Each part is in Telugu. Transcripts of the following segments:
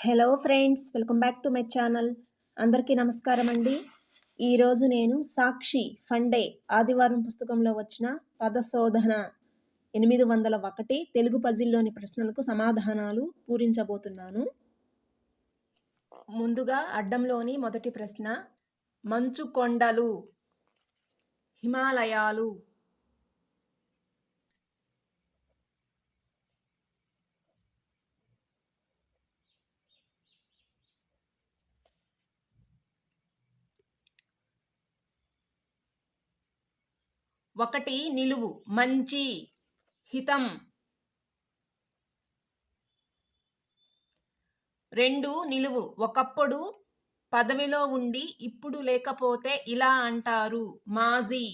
Hello friends welcome back to my channel. అందరికీ నమస్కారం అండి. ఈరోజు నేను సాక్షి ఫండే ఆదివారం పుస్తకంలో వచ్చిన పదశోధన ఎనిమిది వందల ఒకటి తెలుగు పజిల్లోని ప్రశ్నలకు సమాధానాలు పూరించబోతున్నాను. ముందుగా అడ్డంలోని మొదటి ప్రశ్న మంచు కొండలు హిమాలయాలు. ఒకటి నిలువు మంచి హితం. రెండు నిలువు ఒకప్పుడు పదవిలో ఉండి ఇప్పుడు లేకపోతే ఇలా అంటారు మాజీ.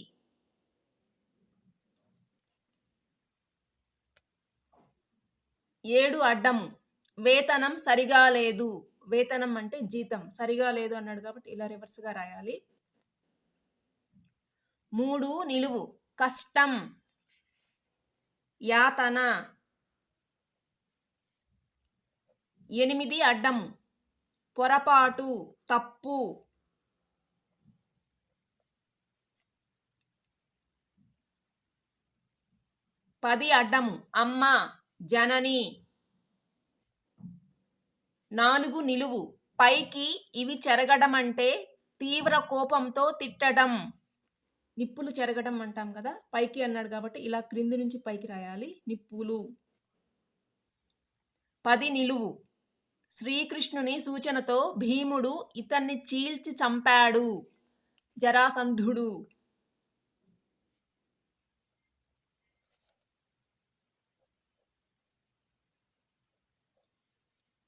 ఏడు అడ్డము వేతనం సరిగా లేదు. వేతనం అంటే జీతం సరిగా లేదు అన్నాడు కాబట్టి ఇలా రివర్స్గా రాయాలి. మూడు నిలువు కష్టం. యాతన. ఎనిమిది అడ్డం. పొరపాటు. తప్పు. పది అడ్డము అమ్మ. జనని. నాలుగు నిలువు. పైకి ఇవి చెరగడం అంటే తీవ్ర కోపంతో తిట్టడం. నిప్పులు చెరగడం అంటాం కదా పైకి అన్నాడు కాబట్టి ఇలా క్రింది నుంచి పైకి రాయాలి. నిప్పులు. పది నిలువు. శ్రీకృష్ణుని సూచనతో భీముడు ఇతన్ని చీల్చి చంపాడు. జరాసంధుడు.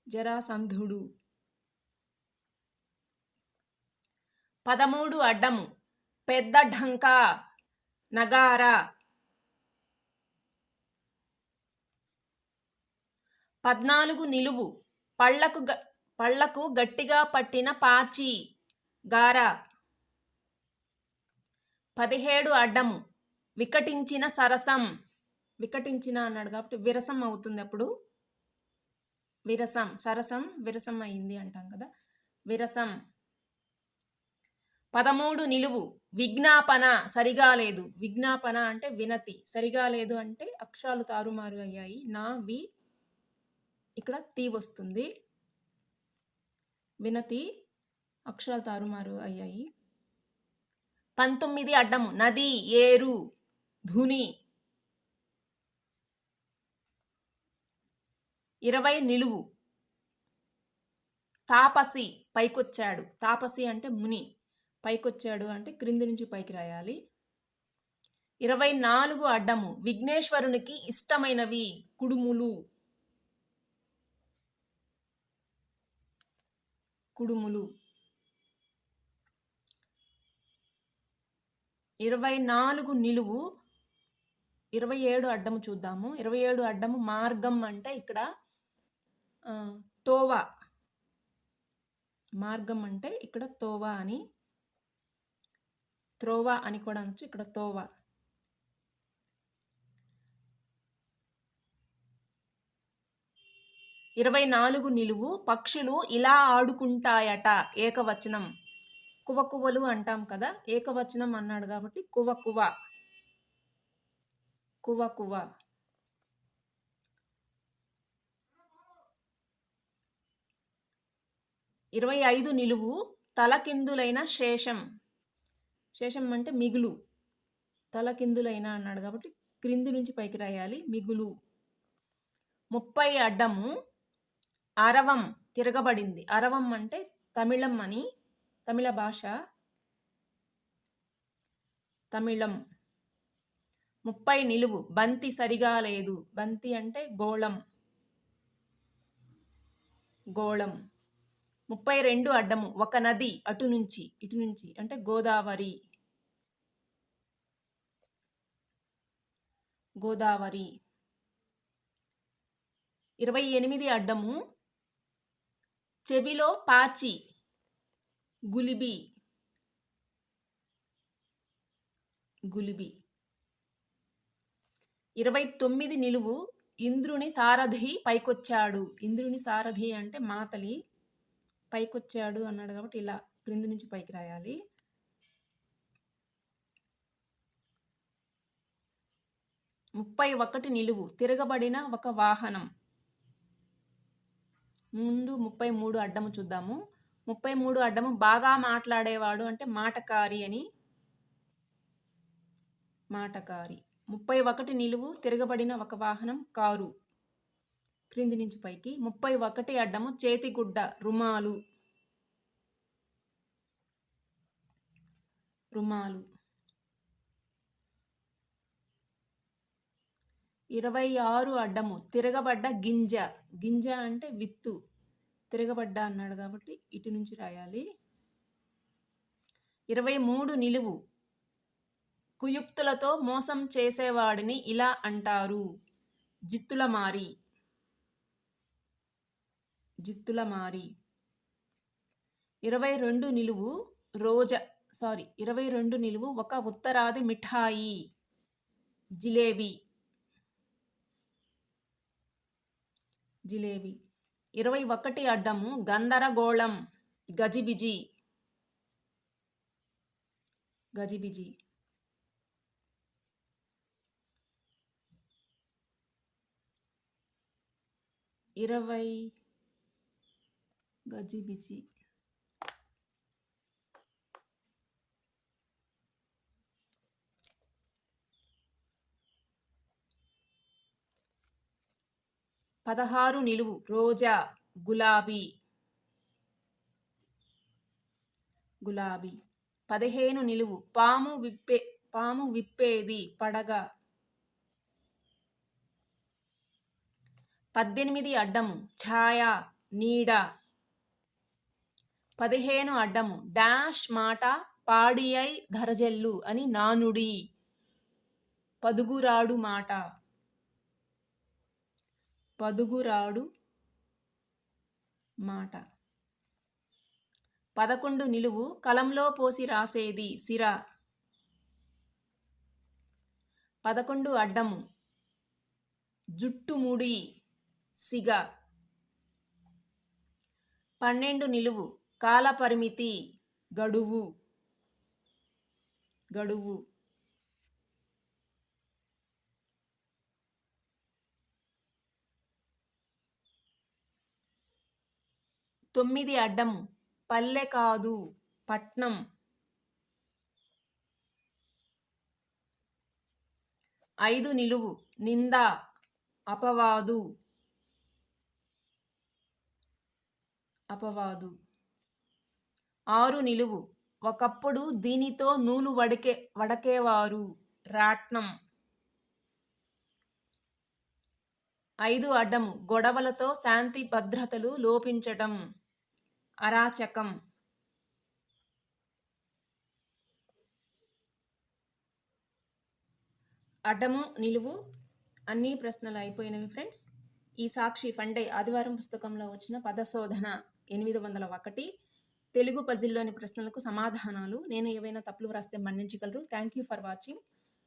జరాసంధుడు. పదమూడు అడ్డము. పెద్ద ఢంకా నగార. పద్నాలుగు నిలువు పళ్ళకు పళ్ళకు గట్టిగా పట్టిన పాచి గార. పదిహేడు అడ్డము వికటించిన సరసం. వికటించిన అన్నాడు కాబట్టి విరసం అవుతుంది అప్పుడు. విరసం సరసం విరసం అయింది అంటాం కదా. విరసం. పదమూడు నిలువు. విజ్ఞాపన సరిగా లేదు. విజ్ఞాపన అంటే వినతి. సరిగా లేదు అంటే అక్షరాలు తారుమారు అయ్యాయి. నా వి ఇక్కడ తీ వస్తుంది. వినతి అక్షరాలు తారుమారు అయ్యాయి. పంతొమ్మిది అడ్డము. నది ఏరు ధుని. ఇరవై నిలువు. తాపసి పైకొచ్చాడు. తాపసి అంటే ముని. పైకొచ్చాడు అంటే క్రింది నుంచి పైకి రాయాలి. ఇరవై నాలుగు అడ్డము. విఘ్నేశ్వరునికి ఇష్టమైనవి కుడుములు. కుడుములు. ఇరవై నాలుగు నిలువు. ఇరవై ఏడు అడ్డము చూద్దాము. ఇరవై ఏడు అడ్డము మార్గం అంటే ఇక్కడ తోవ. మార్గం అంటే ఇక్కడ తోవ అని త్రోవ అని కూడా అనొచ్చు. ఇక్కడ తోవ. ఇరవై నాలుగు నిలువు పక్షులు ఇలా ఆడుకుంటాయట ఏకవచనం. కువకువలు అంటాం కదా? ఏకవచనం అన్నాడు కాబట్టి కువ కువకువ. కువ కువ ఇరవై ఐదు నిలువు తలకిందులైన శేషం. శేషం అంటే మిగులు. తల కిందులైనా అన్నాడు కాబట్టి క్రింది నుంచి పైకి రాయాలి. మిగులు. ముప్పై అడ్డము అరవం తిరగబడింది. అరవం అంటే తమిళం అని. తమిళ భాష తమిళం. ముప్పై నిలువు. బంతి సరిగా లేదు. బంతి అంటే గోళం. గోళం. ముప్పై రెండు అడ్డము ఒక నది అటు నుంచి ఇటు నుంచి అంటే గోదావరి. గోదావరి. ఇరవై ఎనిమిది అడ్డము చెవిలో పాచి గులిబి. గులిబి. ఇరవై తొమ్మిది నిలువు ఇంద్రుని సారథి పైకొచ్చాడు. ఇంద్రుని సారథి అంటే మాతలి పైకొచ్చాడు అన్నాడు కాబట్టి ఇలా క్రింది నుంచి పైకి రాయాలి. ముప్పై ఒకటి నిలువు తిరగబడిన ఒక వాహనం. ముందు ముప్పై మూడు అడ్డము చూద్దాము. ముప్పై మూడు అడ్డము బాగా మాట్లాడేవాడు అంటే మాటకారి అని. మాటకారి. ముప్పై ఒకటి నిలువు తిరగబడిన ఒక వాహనం కారు. క్రింది నుంచి పైకి. ముప్పై ఒకటి అడ్డము చేతిగుడ్డ రుమాలు. రుమాలు. ఇరవై ఆరు అడ్డము. తిరగబడ్డ గింజ. గింజ అంటే విత్తు. తిరగబడ్డ అన్నాడు కాబట్టి ఇటు నుంచి రాయాలి. ఇరవై మూడు నిలువు. కుయుక్తులతో మోసం చేసేవాడిని ఇలా అంటారు. జిత్తుల మారి జిత్తుల మారి ఇరవై రెండు నిలువు రోజ సారీ ఇరవై రెండు నిలువు ఒక ఉత్తరాది మిఠాయి. జిలేబీ. జిలేబీ. ఇరవై ఒకటి అడ్డము గందరగోళం. గజిబిజి. గజిబిజి. ఇరవై గజిబిజి. పదహారు నిలువు రోజా గులాబీ. గులాబీ. పదిహేను నిలువు పాము విప్పే పాము విప్పేది పడగ. పద్దెనిమిది అడ్డము ఛాయ నీడ. పదిహేను అడ్డము. డాష్ మాట పాడియై ధరజల్లు అని నానుడి. పదుగురాడు మాట. పదుగురాడు మాట. పదకొండు నిలువు కలంలో పోసి రాసేది సిర. పదకొండు అడ్డము. జుట్టుముడి సిగ. పన్నెండు నిలువు కాలపరిమితి గడువు. గడువు. తొమ్మిది అడ్డం. పల్లె కాదు పట్నం. ఐదు నిలువు. నింద అపవాదు. అపవాదు. ఆరు నిలువు. ఒకప్పుడు దీనితో నూలు వడికే వడకేవారు. రాట్నం. ఐదు అడ్డము. గొడవలతో శాంతి భద్రతలు లోపించటం. అరాచకం. అడ్డము నిలువు. అన్ని ప్రశ్నలు అయిపోయినవి ఫ్రెండ్స్. ఈ సాక్షి ఫండే ఆదివారం పుస్తకంలో వచ్చిన పదశోధన ఎనిమిది వందల ఒకటి. తెలుగు పజిల్లోని ప్రశ్నలకు సమాధానాలు నేను ఏవైనా తప్పులు వ్రాస్తే మన్నించగలరు. Thank you for watching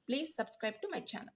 please subscribe to my channel